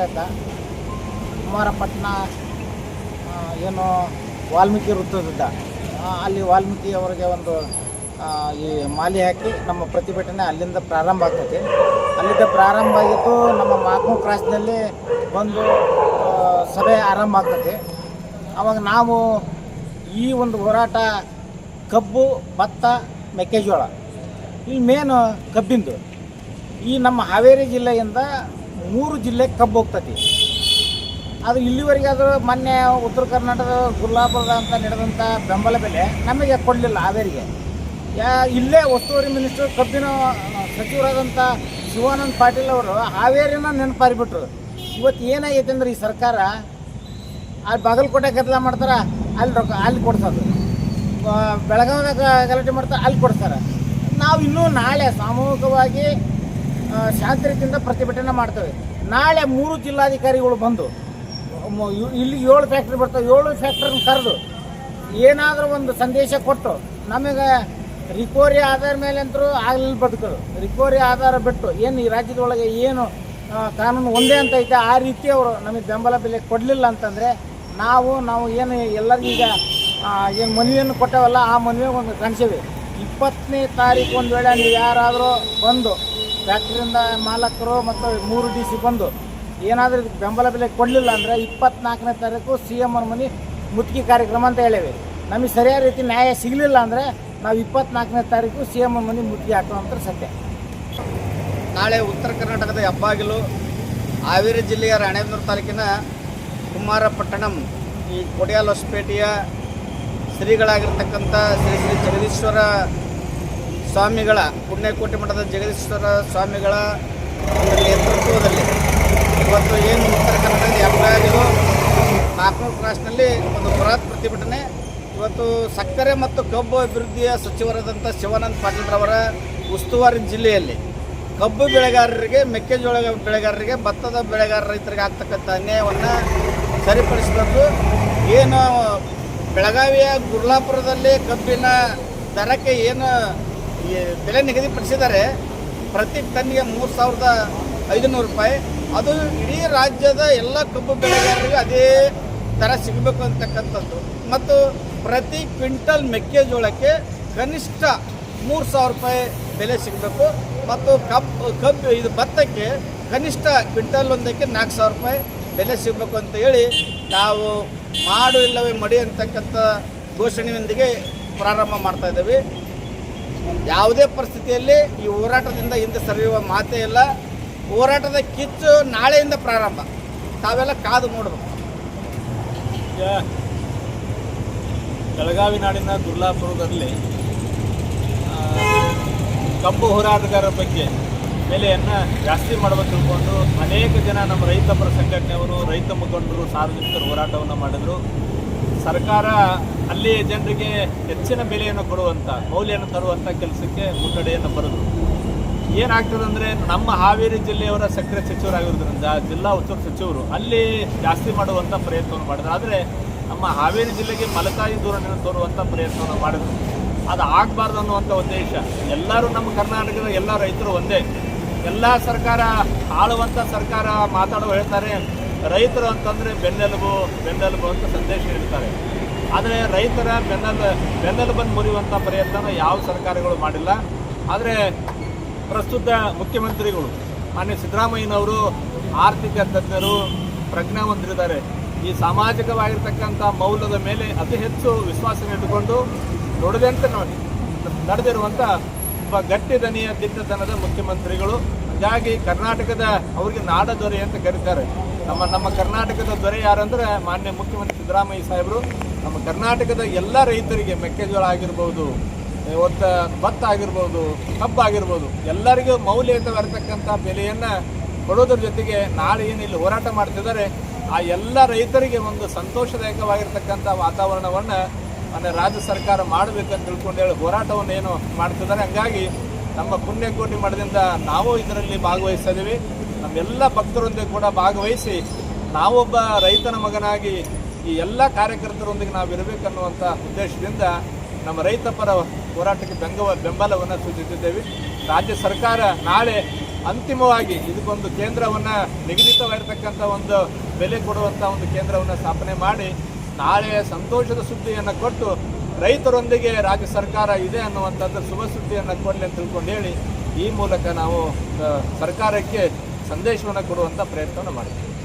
ಹೇಳ್ತಾ ಕುಮಾರಪಟ್ಟಣ ಏನು ವಾಲ್ಮೀಕಿ ವೃತ್ತದಿಂದ ಅಲ್ಲಿ ವಾಲ್ಮೀಕಿ ಅವರಿಗೆ ಒಂದು ಈ ಮಾಲೆ ಹಾಕಿ ನಮ್ಮ ಪ್ರತಿಭಟನೆ ಅಲ್ಲಿಂದ ಪ್ರಾರಂಭ ಆಗ್ತೈತಿ. ಅಲ್ಲಿಂದ ಪ್ರಾರಂಭ ಆಗಿದ್ದು ನಮ್ಮ ಮಾಕು ಕ್ರಾಸ್ನಲ್ಲಿ ಒಂದು ಸಭೆ ಆರಂಭ ಆಗ್ತೈತಿ. ಅವಾಗ ನಾವು ಈ ಒಂದು ಹೋರಾಟ ಕಬ್ಬು, ಭತ್ತ, ಮೆಕ್ಕೆಜೋಳ ಈ ಮೇನು ಕಬ್ಬಿಂದು. ಈ ನಮ್ಮ ಹಾವೇರಿ ಜಿಲ್ಲೆಯಿಂದ ಮೂರು ಜಿಲ್ಲೆಗೆ ಕಬ್ಬು ಹೋಗ್ತತಿ ಅದು ಇಲ್ಲಿವರೆಗೆ ಅದು ಮೊನ್ನೆ ಉತ್ತರ ಕರ್ನಾಟಕದ ಗುಲ್ಲಾಪುರದ ಅಂತ ನಡೆದಂಥ ಬೆಂಬಲ ಬೆಲೆ ನಮಗೆ ಕೊಡಲಿಲ್ಲ ಹಾವೇರಿಗೆ. ಯಾ, ಇಲ್ಲೇ ಉಸ್ತುವಾರಿ ಮಿನಿಸ್ಟರ್ ಕಬ್ಬಿನ ಸಚಿವರಾದಂಥ ಶಿವಾನಂದ ಪಾಟೀಲ್ ಅವರು ಹಾವೇರಿನ ನೆನಪಾರಿಬಿಟ್ರು ಇವತ್ತು ಏನಾಗೈತೆ ಅಂದ್ರೆ ಈ ಸರ್ಕಾರ ಅಲ್ಲಿ ಬಾಗಲಕೋಟೆ ಗದ್ದಲ ಮಾಡ್ತಾರೆ, ಅಲ್ಲಿ ರೊಕ್ಕ, ಅಲ್ಲಿ ಕೊಡ್ಸೋದು. ಬೆಳಗಾವಿದಾಗ ಗಲಾಟೆ ಮಾಡ್ತಾರೆ, ಅಲ್ಲಿ ಕೊಡ್ತಾರೆ ನಾವು ಇನ್ನೂ ನಾಳೆ ಸಾಮೂಹಿಕವಾಗಿ ಆ, ಪ್ರತಿಭಟನೆ ಮಾಡ್ತೇವೆ. ನಾಳೆ ಮೂರು ಜಿಲ್ಲಾಧಿಕಾರಿಗಳು ಬಂದು ಇಲ್ಲಿ ಏಳು ಫ್ಯಾಕ್ಟ್ರಿ ಬರ್ತವೆ ಏಳು ಫ್ಯಾಕ್ಟ್ರಿನ ಕರೆದು ಏನಾದರೂ ಒಂದು ಸಂದೇಶ ಕೊಟ್ಟು ನಮಗೆ ರಿಕೋರಿ ಆಧಾರ ಮೇಲೆ ಅಂತರೂ ಆಗಲಿಲ್ಲ ಬದುಕೋದು. ರಿಕೋರಿ ಆಧಾರ ಬಿಟ್ಟು ಏನು ಈ ರಾಜ್ಯದೊಳಗೆ ಏನು ಕಾನೂನು ಒಂದೇ ಅಂತ ಐತೆ ಆ ರೀತಿ ಅವರು ನಮಗೆ ಬೆಂಬಲ ಬೆಲೆ ಕೊಡಲಿಲ್ಲ ಅಂತಂದರೆ ನಾವು ನಾವು ಏನು ಎಲ್ಲರಿಗೂ ಈಗ ಏನು ಮನವಿಯನ್ನು ಕೊಟ್ಟವಲ್ಲ ಆ ಮನವಿ ಒಂದು ಕಾಣಿಸೇವೆ ಇಪ್ಪತ್ತನೇ ತಾರೀಕು ಒಂದು ವೇಳೆ ನೀವು ಯಾರಾದರೂ ಬಂದು ಫ್ಯಾಕ್ಟ್ರಿಯಿಂದ ಮಾಲಕರು ಮತ್ತು ಮೂರು ಡಿ ಸಿ ಬಂದು ಏನಾದರೂ ಬೆಂಬಲ ಬೆಲೆ ಕೊಡಲಿಲ್ಲ ಅಂದರೆ ಇಪ್ಪತ್ನಾಲ್ಕನೇ ತಾರೀಕು ಸಿ ಎಂ ಅವ್ರ ಮನೆ ಮುತ್ತಿಗೆ ಕಾರ್ಯಕ್ರಮ ಅಂತ ಹೇಳೇವೆ. ನಮಗೆ ಸರಿಯಾದ ರೀತಿ ನ್ಯಾಯ ಸಿಗಲಿಲ್ಲ ಅಂದರೆ ನಾವು ಇಪ್ಪತ್ನಾಲ್ಕನೇ ತಾರೀಕು ಸಿ ಎಂ ಮನೆ ಮುತ್ತಿಗೆ ಹಾಕೋಂಥ ಸತ್ಯ. ನಾಳೆ ಉತ್ತರ ಕರ್ನಾಟಕದ ಹೆಬ್ಬಾಗಿಲು ಹಾವೇರಿ ಜಿಲ್ಲೆಯ ರಾಣೇಬೆನ್ನೂರು ತಾಲೂಕಿನ ಕುಮಾರಪಟ್ಟಣಂ ಈ ಕೊಡಿಯಾಲ್ ಹೊಸಪೇಟೆಯ ಶ್ರೀಗಳಾಗಿರ್ತಕ್ಕಂಥ ಶ್ರೀ ಶ್ರೀ ಜಗದೀಶ್ವರ ಸ್ವಾಮಿಗಳ ಪುಣ್ಯಕೋಟಿ ಮಠದ ಜಗದೀಶ್ವರ ಸ್ವಾಮಿಗಳ ನೇತೃತ್ವದಲ್ಲಿ ಇವತ್ತು ಏನು ಉತ್ತರ ಕನ್ನಡದಲ್ಲಿ ಹೆಬ್ಬಾಗಿಲು ನಾಲ್ಕನೂರು ಕ್ರಾಸ್ನಲ್ಲಿ ಒಂದು ಬೃಹತ್ ಪ್ರತಿಭಟನೆ. ಇವತ್ತು ಸಕ್ಕರೆ ಮತ್ತು ಕಬ್ಬು ಅಭಿವೃದ್ಧಿಯ ಸಚಿವರಾದಂಥ ಶಿವಾನಂದ ಪಾಟೀಲ್ರವರ ಉಸ್ತುವಾರಿ ಜಿಲ್ಲೆಯಲ್ಲಿ ಕಬ್ಬು ಬೆಳೆಗಾರರಿಗೆ, ಮೆಕ್ಕೆಜೋಳ ಬೆಳೆಗಾರರಿಗೆ, ಭತ್ತದ ಬೆಳೆಗಾರ ರೈತರಿಗೆ ಆಗ್ತಕ್ಕಂಥ ಅನ್ಯಾಯವನ್ನು ಸರಿಪಡಿಸಬೇಕು ಏನು ಬೆಳಗಾವಿಯ ಗುರ್ಲಾಪುರದಲ್ಲಿ ಕಬ್ಬಿನ ದರಕ್ಕೆ ಏನು ಈ ಬೆಲೆ ನಿಗದಿಪಡಿಸಿದ್ದಾರೆ ಪ್ರತಿ ಟನ್ಗೆ ಮೂರು ಸಾವಿರದ ಐದುನೂರು ರೂಪಾಯಿ. ಅದು ಇಡೀ ರಾಜ್ಯದ ಎಲ್ಲ ಕಬ್ಬು ಬೆಳೆಗಾರರಿಗೆ ಅದೇ ದರ ಸಿಗಬೇಕು ಅಂತಕ್ಕಂಥದ್ದು. ಮತ್ತು ಪ್ರತಿ ಕ್ವಿಂಟಲ್ ಮೆಕ್ಕೆಜೋಳಕ್ಕೆ ಕನಿಷ್ಠ ಮೂರು ಸಾವಿರ ರೂಪಾಯಿ ಬೆಲೆ ಸಿಗಬೇಕು. ಮತ್ತು ಕಬ್ಬು ಕಬ್ಬು ಇದು ಭತ್ತಕ್ಕೆ ಕನಿಷ್ಠ ಕ್ವಿಂಟಲ್ ಒಂದಕ್ಕೆ ನಾಲ್ಕು ಸಾವಿರ ರೂಪಾಯಿ ಬೆಲೆ ಸಿಗಬೇಕು ಅಂತ ಹೇಳಿ ನಾವು ಮಾಡು ಇಲ್ಲವೇ ಮಡಿ ಅಂತಕ್ಕಂಥ ಘೋಷಣೆಯೊಂದಿಗೆ ಪ್ರಾರಂಭ ಮಾಡ್ತಾ ಇದ್ದೇವೆ. ಯಾವುದೇ ಪರಿಸ್ಥಿತಿಯಲ್ಲಿ ಈ ಹೋರಾಟದಿಂದ ಹಿಂದೆ ಸರಿಯುವ ಮಾತೇ ಇಲ್ಲ. ಹೋರಾಟದ ಕಿಚ್ಚು ನಾಳೆಯಿಂದ ಪ್ರಾರಂಭ. ತಾವೆಲ್ಲ ಕಾದು ನೋಡಬೇಕು. ಬೆಳಗಾವಿ ನಾಡಿನ ದುರ್ಲಾಪುರದಲ್ಲಿ ಕಬ್ಬು ಹೋರಾಟಗಾರರ ಬಗ್ಗೆ ಬೆಲೆಯನ್ನು ಜಾಸ್ತಿ ಮಾಡಬೇಕು ತಿಳ್ಕೊಂಡು ಅನೇಕ ಜನ ನಮ್ಮ ರೈತ ಪರ ಸಂಘಟನೆಯವರು, ರೈತ ಮುಖಂಡರು, ಸಾರ್ವಜನಿಕರು ಹೋರಾಟವನ್ನು ಮಾಡಿದರು. ಸರ್ಕಾರ ಅಲ್ಲಿ ಜನರಿಗೆ ಹೆಚ್ಚಿನ ಬೆಲೆಯನ್ನು ಕೊಡುವಂಥ ಮೌಲ್ಯವನ್ನು ತರುವಂಥ ಕೆಲಸಕ್ಕೆ ಮುನ್ನಡೆಯನ್ನು ಬರೋದು ಏನಾಗ್ತದೆ ಅಂದರೆ ನಮ್ಮ ಹಾವೇರಿ ಜಿಲ್ಲೆಯವರ ಸಕ್ಕರೆ ಸಚಿವರಾಗಿರೋದ್ರಿಂದ ಜಿಲ್ಲಾ ಉಸ್ತುವಾರಿ ಸಚಿವರು ಅಲ್ಲಿ ಜಾಸ್ತಿ ಮಾಡುವಂಥ ಪ್ರಯತ್ನವನ್ನು ಮಾಡಿದ್ರು. ಆದರೆ ನಮ್ಮ ಹಾವೇರಿ ಜಿಲ್ಲೆಗೆ ಮಲತಾಯಿ ಧೋರಣೆಯನ್ನು ತೋರುವಂಥ ಪ್ರಯತ್ನವನ್ನು ಮಾಡಿದ್ರು. ಅದು ಆಗಬಾರ್ದು ಅನ್ನುವಂಥ ಉದ್ದೇಶ. ಎಲ್ಲರೂ ನಮ್ಮ ಕರ್ನಾಟಕದ ಎಲ್ಲ ರೈತರು ಒಂದೇ. ಎಲ್ಲ ಸರ್ಕಾರ ಆಳುವಂಥ ಸರ್ಕಾರ ಮಾತಾಡುವ ಹೇಳ್ತಾರೆ. ರೈತರು ಅಂತಂದರೆ ಬೆನ್ನೆಲುಬು ಬೆನ್ನೆಲುಬು ಅಂತ ಸಂದೇಶ ನೀಡ್ತಾರೆ. ಆದರೆ ರೈತರ ಬೆನ್ನೆಲು, ಬೆನ್ನೆಲುಬನ್ನು ಮುರಿಯುವಂಥ ಪ್ರಯತ್ನ ಯಾವ ಸರ್ಕಾರಗಳು ಮಾಡಿಲ್ಲ. ಆದರೆ ಪ್ರಸ್ತುತ ಮುಖ್ಯಮಂತ್ರಿಗಳು, ಮಾನ್ಯ ಸಿದ್ದರಾಮಯ್ಯನವರು, ಆರ್ಥಿಕ ತಜ್ಞರು, ಪ್ರಜ್ಞಾವಂತರಿದ್ದಾರೆ. ಈ ಸಾಮಾಜಿಕವಾಗಿರ್ತಕ್ಕಂಥ ಮೌಲ್ಯದ ಮೇಲೆ ಅತಿ ಹೆಚ್ಚು ವಿಶ್ವಾಸ ಇಟ್ಟುಕೊಂಡು ನುಡಿದಂತೆ ನೋಡಿ ನಡೆದಿರುವಂಥ ಒಬ್ಬ ಗಟ್ಟಿ ದನಿಯ, ದಿಟ್ಟತನದ ಮುಖ್ಯಮಂತ್ರಿಗಳು. ಹಾಗಾಗಿ ಕರ್ನಾಟಕದ ಅವರಿಗೆ ನಾಡ ದೊರೆ ಅಂತ ಕರೀತಾರೆ. ನಮ್ಮ ನಮ್ಮ ಕರ್ನಾಟಕದ ದೊರೆ ಯಾರಂದ್ರೆ ಮಾನ್ಯ ಮುಖ್ಯಮಂತ್ರಿ ಸಿದ್ದರಾಮಯ್ಯ ಸಾಹೇಬರು. ನಮ್ಮ ಕರ್ನಾಟಕದ ಎಲ್ಲ ರೈತರಿಗೆ ಮೆಕ್ಕೆಜೋಳ ಆಗಿರ್ಬೋದು ಒತ್ತ, ಭತ್ತ ಆಗಿರ್ಬೋದು, ಕಬ್ಬು ಆಗಿರ್ಬೋದು, ಎಲ್ಲರಿಗೂ ಮೌಲ್ಯಯುತವಾಗಿರ್ತಕ್ಕಂಥ ಬೆಲೆಯನ್ನು ಕೊಡೋದ್ರ ಜೊತೆಗೆ ನಾಳೆ ಏನು ಇಲ್ಲಿ ಹೋರಾಟ ಮಾಡ್ತಿದ್ದಾರೆ, ಆ ಎಲ್ಲ ರೈತರಿಗೆ ಒಂದು ಸಂತೋಷದಾಯಕವಾಗಿರ್ತಕ್ಕಂಥ ವಾತಾವರಣವನ್ನು ಅಂದರೆ ರಾಜ್ಯ ಸರ್ಕಾರ ಮಾಡಬೇಕಂತ ತಿಳ್ಕೊಂಡು ಹೇಳಿ ಹೋರಾಟವನ್ನು ಏನು ಮಾಡ್ತಿದ್ದಾರೆ. ಹಂಗಾಗಿ ನಮ್ಮ ಪುಣ್ಯಕೋಟಿ ಮಠದಿಂದ ನಾವು ಇದರಲ್ಲಿ ಭಾಗವಹಿಸಿದ್ದೀವಿ ನಮ್ಮೆಲ್ಲ ಭಕ್ತರೊಂದಿಗೆ ಕೂಡ ಭಾಗವಹಿಸಿ ನಾವೊಬ್ಬ ರೈತನ ಮಗನಾಗಿ ಈ ಎಲ್ಲ ಕಾರ್ಯಕರ್ತರೊಂದಿಗೆ ನಾವು ಇರಬೇಕನ್ನುವಂಥ ಉದ್ದೇಶದಿಂದ ನಮ್ಮ ರೈತ ಪರ ಹೋರಾಟಕ್ಕೆ ಬೆಂಗವ ಬೆಂಬಲವನ್ನು ಸೂಚಿಸಿದ್ದೇವೆ. ರಾಜ್ಯ ಸರ್ಕಾರ ನಾಳೆ ಅಂತಿಮವಾಗಿ ಇದಕ್ಕೊಂದು ಕೇಂದ್ರವನ್ನು ನಿಗದಿತವಾಗಿರ್ತಕ್ಕಂಥ ಒಂದು ಬೆಲೆ ಕೊಡುವಂಥ ಒಂದು ಕೇಂದ್ರವನ್ನು ಸ್ಥಾಪನೆ ಮಾಡಿ ನಾಳೆ ಸಂತೋಷದ ಸುದ್ದಿಯನ್ನು ಕೊಟ್ಟು ರೈತರೊಂದಿಗೆ ರಾಜ್ಯ ಸರ್ಕಾರ ಇದೆ ಅನ್ನುವಂಥದ್ದು ಶುಭ ಸುದ್ದಿಯನ್ನು ಕೊಡಲಿ ಅಂತ ತಿಳ್ಕೊಂಡು ಹೇಳಿ ಈ ಮೂಲಕ ನಾವು ಸರ್ಕಾರಕ್ಕೆ ಸಂದೇಶವನ್ನು ಕೊಡುವಂಥ ಪ್ರಯತ್ನವನ್ನು ಮಾಡ್ತೀವಿ.